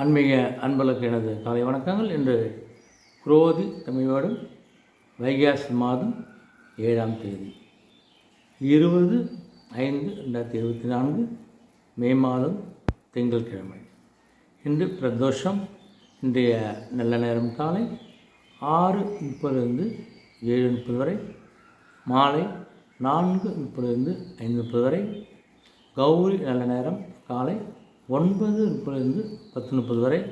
ஆன்மீக அன்பலுக்கு எனது காலை வணக்கங்கள். இன்று குரோதி தமிழோடு வைகாசி மாதம் ஏழாம் தேதி. இருபது ஐந்து ரெண்டாயிரத்தி இருபத்தி நான்கு மே மாதம் திங்கட்கிழமை. இன்று பிரதோஷம். இன்றைய நல்ல நேரம் காலை ஆறு முப்பதுலேருந்து ஏழு முப்பது வரை மாலை நான்கு முப்பதுலேருந்து ஐந்து முப்பது வரை கௌரி நல்ல நேரம் காலை ஒன்பது முப்பதுலேருந்து பத்து முப்பது வரை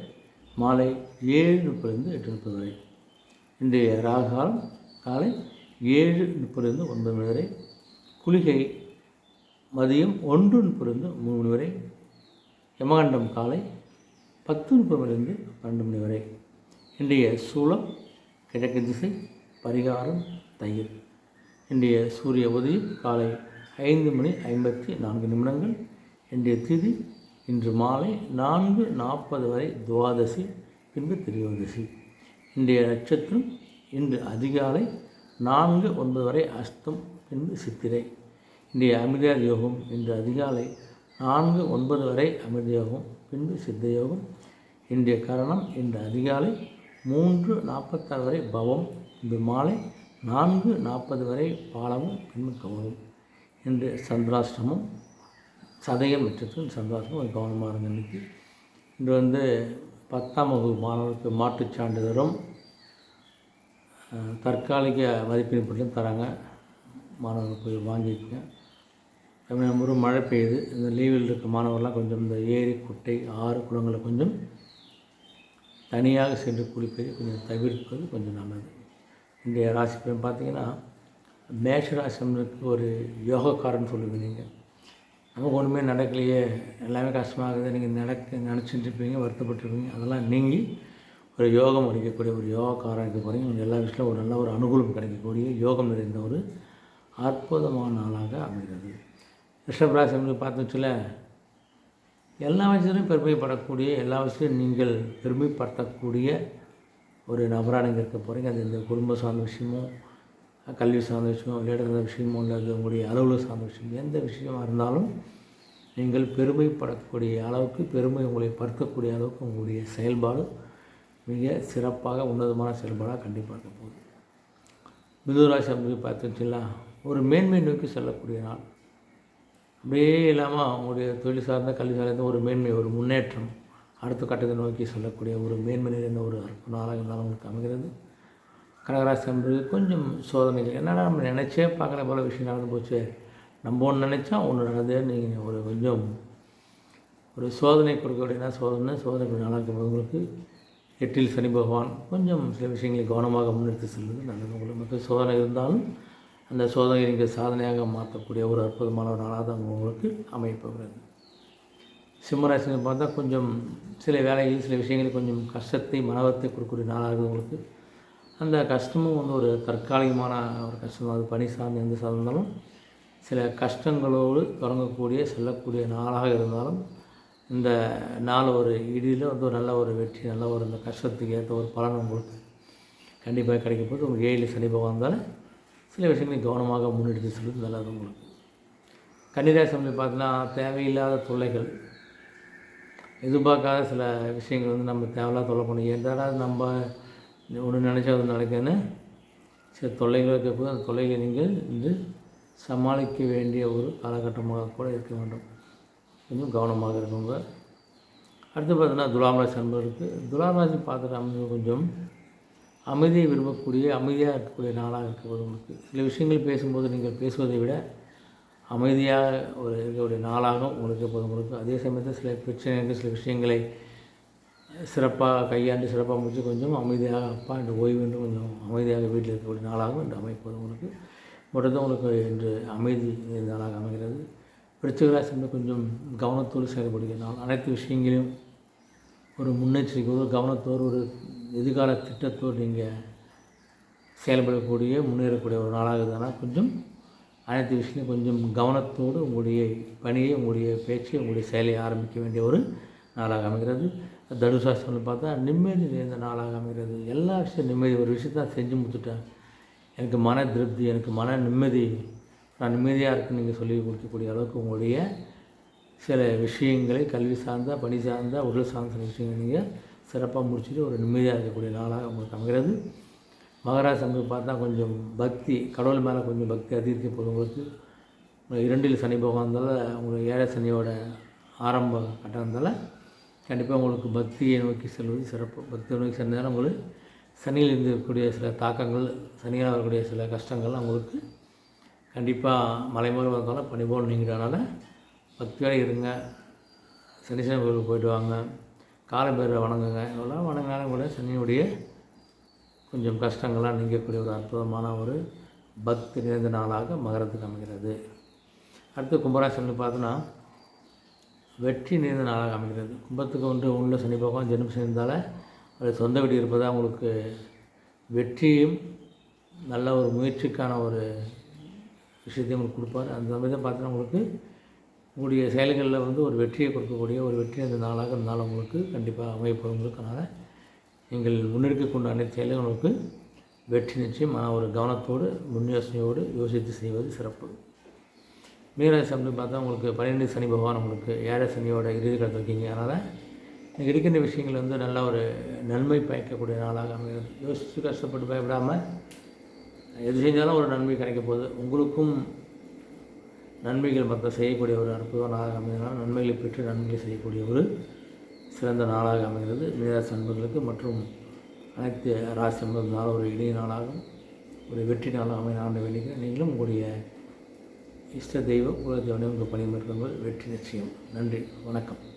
மாலை ஏழு முப்பதுலேருந்து எட்டு முப்பது வரை. இன்றைய ராகாலம் காலை ஏழு முப்பதுலேருந்து ஒன்பது மணி வரை. குளிகை மதியம் ஒன்று முப்பதுலேருந்து மூணு மணி வரை. யமகண்டம் காலை பத்து முப்பது மணிலேருந்து பன்னெண்டு மணி வரை. இன்றைய சூலம் கிழக்கு திசை பரிகாரம் தயிர். இன்றைய சூரிய உதயம் காலை ஐந்து மணி ஐம்பத்தி நான்கு நிமிடங்கள். இன்றைய திதி இன்று மாலை நான்கு நாற்பது வரை துவாதசி பின்பு திரியோதசி. இன்றைய நட்சத்திரம் இன்று அதிகாலை நான்கு ஒன்பது வரை அஸ்தம் பின்பு சித்திரை. இன்றைய அமிர்த யோகம் இன்று அதிகாலை நான்கு ஒன்பது வரை அமிர்த யோகம் பின்பு சித்த யோகம் இன்றைய கரணம் இன்று அதிகாலை மூன்று நாற்பத்தாறு வரை பவம் இன்று மாலை நான்கு நாற்பது வரை பாலமும் பின்பு கவனம் இன்று சந்திராஷ்டமம் சதயம் நட்சத்திரம் சந்தோஷம் கொஞ்சம் கவனமாக இருங்க இன்றைக்கி இன்று வந்து பத்தாம் வகுப்பு மாணவருக்கு மாட்டுச் சான்றிதழும் தற்காலிக மதிப்பீடு பற்றியும் தராங்க. மாணவர்கள் போய் வாங்கிக்கங்க தமிழ்நாடு முறை மழை பெய்யுது. இந்த லீவில் இருக்க மாணவர்கள்லாம் கொஞ்சம் இந்த ஏரி குட்டை ஆறு குளங்களை கொஞ்சம் தனியாக சென்று குளிப்பதை கொஞ்சம் தவிர்ப்பது கொஞ்சம் நல்லது. இன்றைய ராசி பலன் பார்த்தீங்கன்னா மேஷ ராசி ஒரு யோகக்காரன் சொல்லுவீங்க நீங்கள் நமக்கு ஒன்றுமே நடக்கலையே. எல்லாமே கஷ்டமாகுது. நீங்கள் நடக்க நினச்சிட்டு இருப்பீங்க வருத்தப்பட்டிருப்பீங்க. அதெல்லாம் நீங்கி ஒரு யோகம் அளிக்கக்கூடிய ஒரு யோகக்காரன் இருக்க போகிறீங்க உங்களுக்கு எல்லா விஷயத்திலும் ஒரு நல்ல ஒரு அனுகூலம் கிடைக்கக்கூடிய யோகம் நிறைந்த ஒரு அற்புதமான நாளாக அமைகிறது. ரிஷபராசி அப்படின்னு பார்த்து வச்சுல எல்லா விஷயத்திலும் பெருமைப்படக்கூடிய எல்லா விஷயத்திலும் நீங்கள் பெருமைப்படுத்தக்கூடிய ஒரு நபராக நீங்கள் இருக்க போகிறீங்க அது இந்த குடும்ப சார்ந்த விஷயமோ கல்வி சார்ந்த விஷயம் விளையாட்டு விஷயமோ இல்லை உங்களுடைய அலுவலகம் சார்ந்த விஷயம் எந்த விஷயமாக இருந்தாலும் நீங்கள் பெருமைப்படக்கூடிய அளவுக்கு பெருமை உங்களை பறக்கக்கூடிய அளவுக்கு உங்களுடைய செயல்பாடு மிக சிறப்பாக உன்னதமான செயல்பாடாக கண்டிப்பாக இருக்க போகுது. மிதுராசி அப்படி பார்த்துச்சுங்களா ஒரு மேன்மை நோக்கி செல்லக்கூடிய நாள். அப்படியே இல்லாமல் அவங்களுடைய தொழில் சார்ந்த கல்வி சார்ந்த ஒரு மேன்மை ஒரு முன்னேற்றம் அடுத்த கட்டத்தை நோக்கி செல்லக்கூடிய ஒரு மேன்மை நிறைந்த ஒரு அற்புதமாக நாளாக இருந்தாலும் உங்களுக்கு அமைகிறது. கடகராசி என்பது கொஞ்சம் சோதனைகள் என்னடா நம்ம நினச்சே பார்க்குற போல விஷயம் நடந்து போச்சு. நம்ம ஒன்று நினச்சா ஒன்று நடந்தே நீங்கள் ஒரு கொஞ்சம் ஒரு சோதனை கொடுக்கக்கூடியனா சோதனை. சோதனை கொஞ்சம் நாளாக இருக்கும் போது உங்களுக்கு. எட்டில் சனி பகவான் கொஞ்சம் சில விஷயங்களை கவனமாக முன்னெடுத்து செல்வது நல்லது. உங்களுக்கு சோதனை இருந்தாலும் அந்த சோதனை நீங்கள் சாதனையாக மாற்றக்கூடிய ஒரு அற்புதமான ஒரு நாளாக தான் உங்களுக்கு அமையப்போகிறது சிம்மராசினை பார்த்தா கொஞ்சம் சில வேலைகள் சில விஷயங்களில் கொஞ்சம் கஷ்டத்தை மனவத்தை கொடுக்கக்கூடிய நாளாக உங்களுக்கு. அந்த கஷ்டமும் வந்து ஒரு தற்காலிகமான ஒரு கஷ்டம் அது பணி சார்ந்த எந்த சார்ந்தாலும் சில கஷ்டங்களோடு தொடங்கக்கூடிய செல்லக்கூடிய நாளாக இருந்தாலும் இந்த நாள் ஒரு இடியில் வந்து ஒரு நல்ல ஒரு வெற்றி நல்ல ஒரு இந்த கஷ்டத்துக்கு ஏற்ற ஒரு பலன் உங்களுக்கு கண்டிப்பாக கிடைக்க போது உங்களுக்கு ஏழு சனி பகவான் இருந்தாலும் சில விஷயங்களை கவனமாக முன்னெடுத்து செல்வது நல்லது உங்களுக்கு. கன்னிராசி பார்த்தீங்கன்னா தேவையில்லாத தொல்லைகள் எதிர்பார்க்காத சில விஷயங்கள் வந்து நம்ம தேவையில்லாத தொல்லை பண்ணி ஏதாவது நம்ம ஒன்று நினச்சா அது நடக்குதுன்னு சில தொல்லைகள் இருக்கப்போது அந்த தொல்லைகளை நீங்கள் வந்து சமாளிக்க வேண்டிய ஒரு காலகட்டமாக கூட இருக்க வேண்டும். கொஞ்சம் கவனமாக இருக்குங்க அடுத்து பார்த்தீங்கன்னா துலாம் ராசி அன்பர்களுக்கு துலாம் ராசி பார்த்துட்டு அமைந்து கொஞ்சம் அமைதியை விரும்பக்கூடிய அமைதியாக இருக்கக்கூடிய நாளாக இருக்கக்கூடிய உங்களுக்கு. சில விஷயங்கள் பேசும்போது நீங்கள் பேசுவதை விட அமைதியாக ஒரு இருக்கக்கூடிய நாளாகவும் உங்களுக்கு எப்போதும் உங்களுக்கு. அதே சமயத்தில் சில பிரச்சனைகள் சில விஷயங்களை சிறப்பாக கையாண்டு சிறப்பாக முடிச்சு கொஞ்சம் அமைதியாக அப்பா என்று ஓய்வு என்று கொஞ்சம் அமைதியாக வீட்டில் இருக்கக்கூடிய நாளாகவும் இன்று அமைப்பது உங்களுக்கு மொத்தம் உங்களுக்கு இன்று அமைதி நாளாக அமைகிறது. விருச்சிகராசி கொஞ்சம் கவனத்தோடு செயல்படுகிற நாள். அனைத்து விஷயங்களையும் ஒரு முன்னெச்சரிக்கையோடு ஒரு கவனத்தோடு ஒரு எதிர்கால திட்டத்தோடு நீங்கள் செயல்படக்கூடிய முன்னேறக்கூடிய ஒரு நாளாக இருந்தால் கொஞ்சம் அனைத்து விஷயத்தையும் கொஞ்சம் கவனத்தோடு உங்களுடைய பணியை உங்களுடைய பேச்சை உங்களுடைய செயலை ஆரம்பிக்க வேண்டிய ஒரு நாளாக அமைகிறது. தடுசாஸ்திரம்னு பார்த்தா நிம்மதி நிறைந்த நாளாக அமைகிறது. எல்லா விஷயம் நிம்மதி ஒரு விஷயத்தான் செஞ்சு முடிச்சுட்டேன். எனக்கு மன திருப்தி எனக்கு மன நிம்மதி. நான் நிம்மதியாக இருக்குன்னு நீங்கள் சொல்லி கொடுக்கக்கூடிய அளவுக்கு உங்களுடைய சில விஷயங்களை கல்வி சார்ந்த பணி சார்ந்த உடல் சார்ந்த சில விஷயங்கள் நீங்கள் சிறப்பாக முடிச்சுட்டு ஒரு நிம்மதியாக இருக்கக்கூடிய நாளாக உங்களுக்கு அமைகிறது. மகாராஜ் சம்பு பார்த்தா கொஞ்சம் பக்தி கடவுள் மேலே கொஞ்சம் பக்தி அதிகரிக்க போகும்போது இரண்டில் சனி போகாததால் உங்களுக்கு ஏழை சனியோட ஆரம்ப கட்டம் இருந்தால் கண்டிப்பாக உங்களுக்கு பக்தியை நோக்கி செல்வது சிறப்பு. பக்தியை நோக்கி சென்றால் உங்களுக்கு சனியில் இருக்கக்கூடிய சில தாக்கங்கள் சனியாக வரக்கூடிய சில கஷ்டங்கள் உங்களுக்கு கண்டிப்பாக மலைமூலம் வந்தாலும் பனிபோல் நீங்கிறனால பக்தியோடு இருங்க. சனீஸ்வரன் கோயிலுக்கு போயிட்டு வாங்க. காலை பேரை வணங்குங்க. இதெல்லாம் வணங்கினாலும் கூட சனியுடைய கொஞ்சம் கஷ்டங்கள்லாம் நீங்கக்கூடிய ஒரு அற்புதமான ஒரு பக்தி நிறைந்த நாளாக மகரத்துக்கு அமைகிறது. அடுத்து கும்பராசன் பார்த்தோன்னா வெற்றி நிறைந்த நாளாக அமைகிறது. கும்பத்துக்கு ஒன்று உள்ள சனி பகவான் ஜென்மம் சேர்ந்தால் அது சொந்த வீடு இருப்பதாக உங்களுக்கு வெற்றியும் நல்ல ஒரு முயற்சிக்கான ஒரு விஷயத்தையும் உங்களுக்கு கொடுப்பார். அந்த சமயத்தை பார்த்தோன்னா உங்களுக்கு உங்களுடைய செயல்களில் வந்து ஒரு வெற்றியை கொடுக்கக்கூடிய ஒரு வெற்றி அந்த நாளாக இருந்தாலும் உங்களுக்கு கண்டிப்பாக அமையப்படும் உங்களுக்கனால நீங்கள் முன்னெடுக்கக்கூடிய அனைத்து செயல்களும் உங்களுக்கு வெற்றி நிச்சயம். ஒரு கவனத்தோடு முன் யோசனையோடு யோசித்து செய்வது சிறப்பு. மீனராசி அப்படின்னு பார்த்தா உங்களுக்கு பன்னிரெண்டு சனி பகவான் உங்களுக்கு ஏழை சனியோட இறுதி கடத்தில் இருக்கீங்க. அதனால் நீங்கள் இருக்கின்ற விஷயங்கள் வந்து நல்ல ஒரு நன்மை பயக்கக்கூடிய நாளாக அமைகிறது யோசித்து கஷ்டப்பட்டு பயப்படாமல் எது செஞ்சாலும் ஒரு நன்மை கிடைக்க போகுது. உங்களுக்கும் நன்மைகள் மற்ற செய்யக்கூடிய ஒரு அற்புத நாளாக அமைந்தனால் நன்மைகளை பெற்று நன்மைகளை செய்யக்கூடிய ஒரு சிறந்த நாளாக அமைகிறது. மீனராசி அன்பர்களுக்கு மற்றும் அனைத்து ராசி அன்பது ஒரு இணைய நாளாகும் ஒரு வெற்றி நாளாக அமைய ஆண்டு வேண்டிக்கிறேன் நீங்களும் உங்களுடைய இஷ்ட தெய்வ குலதெய்வனை உங்கள் பணி வெற்றி நிச்சயம். நன்றி. வணக்கம்.